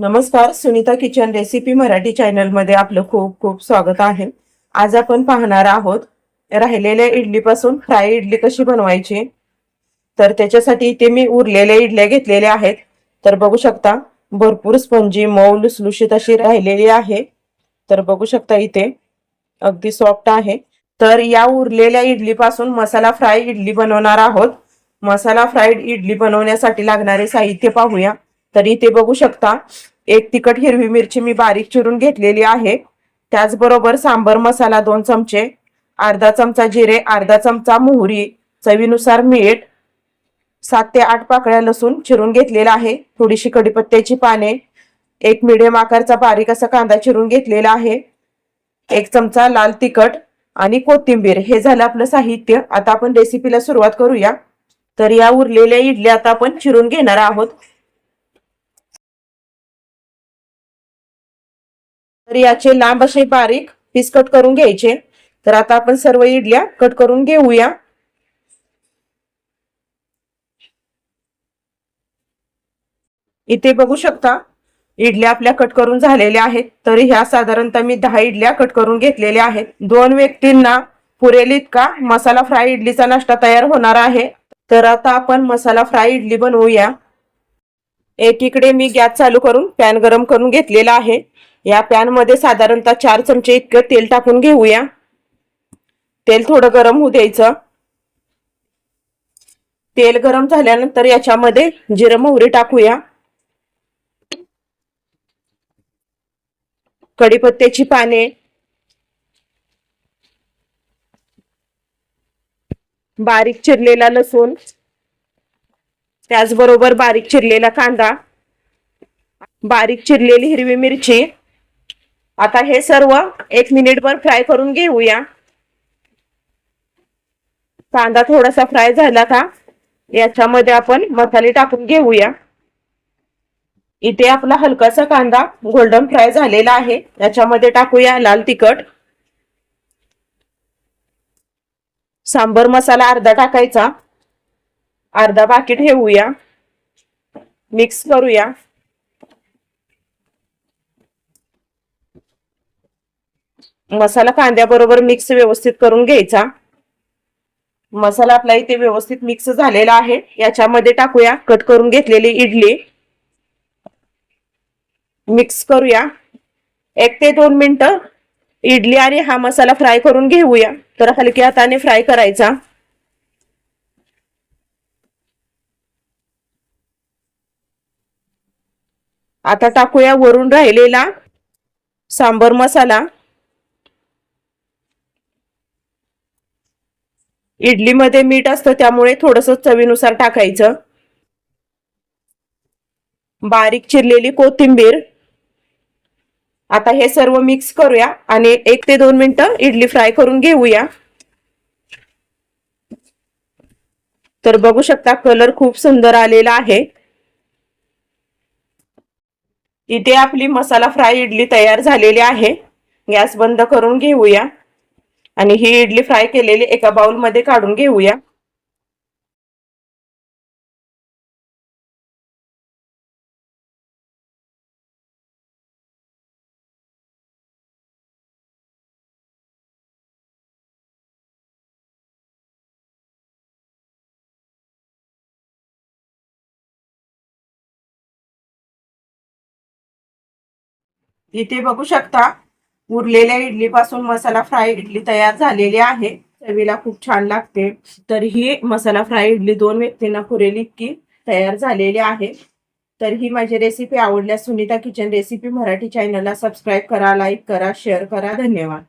नमस्कार Sunita kitchen recipe Marathi चॅनलमध्ये आपलं खूप खूप स्वागत आहे. आज आपण पाहणार आहोत राहिलेल्या इडलीपासून फ्राय इडली कशी बनवायची? तर त्याच्यासाठी इथे मी उरलेल्या इडल्या घेतलेल्या आहेत. तर बघू शकता भरपूर स्पंजी मऊ लुसलुशीत अशी राहिलेली आहे. तर बघू शकता इथे अगदी सॉफ्ट आहे. तर या उरलेल्या इडलीपासून मसाला फ्राय इडली बनवणार आहोत. मसाला फ्राईड इडली बनवण्यासाठी लागणारे साहित्य पाहूया. तर इथे बघू शकता. एक तिखट हिरवी मिरची मी बारीक चिरून घेतलेली आहे. त्याचबरोबर सांबर मसाला दोन चमचे अर्धा चमचा जिरे अर्धा चमचा मोहरी चवीनुसार मीठ सात ते आठ पाकळ्या लसूण चिरून घेतलेला आहे. थोडीशी कडीपत्त्याची पाने एक मिडियम आकारचा बारीक असा कांदा चिरून घेतलेला आहे. एक चमचा लाल तिखट आणि कोथिंबीर हे झालं आपलं साहित्य. आता आपण रेसिपीला सुरुवात करूया. तर या उरलेल्या इडल्या आता आपण चिरून घेणार आहोत. तर याचे लांब असे बारीक पीस कट करून घ्यायचे. तर आता आपण सर्व इडल्या कट करून घेऊया. इथे बघू शकता इडल्या आपल्या कट करून झालेल्या आहेत. तर ह्या साधारणतः मी दहा इडल्या कट करून घेतलेल्या आहेत. दोन व्यक्तींना पुरेल इतका मसाला फ्राय इडलीचा नाश्ता तयार होणार आहे. तर आता आपण मसाला फ्राय इडली बनवूया. एकीकडे मी गॅस चालू करून पॅन गरम करून घेतलेला आहे. या पॅनमध्ये साधारणतः चार चमचे इतकं तेल टाकून घेऊया. तेल थोडं गरम होऊ द्यायचं. तेल गरम झाल्यानंतर याच्यामध्ये जिरं मोहरी टाकूया. कढीपत्त्याची पाने. बारीक चिरलेला लसूण. त्याचबरोबर बारीक चिरलेला कांदा. बारीक चिरलेली हिरवी मिरची. आता हे सर्व एक मिनिटभर फ्राय करून घेऊया. कांदा थोडासा फ्राय झाला का याच्यामध्ये आपण मसाले टाकून घेऊया. इथे आपला हलकासा कांदा गोल्डन फ्राय झालेला आहे. याच्यामध्ये टाकूया लाल तिखट. सांबर मसाला अर्धा टाकायचा. अर्धा बाकी ठेवूया. मिक्स करूया. मसाला कांद्याबरोबर मिक्स व्यवस्थित करून घ्यायचा. मसाला आपला इथे व्यवस्थित मिक्स झालेला आहे. याच्यामध्ये टाकूया. कट करून घेतलेली इडली. मिक्स करूया. एक ते दोन मिनटं इडली आणि हा मसाला फ्राय करून घेऊया. तर हलक्या हाताने फ्राय करायचा. आता टाकूया वरून राहिलेला सांबर मसाला. इडलीमध्ये मीठ असतं त्यामुळे थोडस चवीनुसार टाकायचं. बारीक चिरलेली कोथिंबीर. आता हे सर्व मिक्स करूया आणि एक ते दोन मिनिटं इडली फ्राय करून घेऊया. तर बघू शकता कलर खूप सुंदर आलेला आहे. इथे आपली मसाला फ्राय इडली तयार झालेली आहे. गॅस बंद करून घेऊया. आणि ही इडली फ्राय केलेली एका बाउल मध्ये काढून घेऊया. इथे बघू शकता उरलेल्या इडली पासून मसाला फ्राय इडली तयार झालेली आहे. चवीला खूप छान लागते. तर ही मसाला फ्राय इडली दोन व्यक्तींना पुरेल इतकी तयार झालेली आहे. तर ही माझी रेसिपी आवडल्यास सुनीता किचन रेसिपी मराठी चॅनलला सबस्क्राईब करा लाईक करा शेअर करा. धन्यवाद.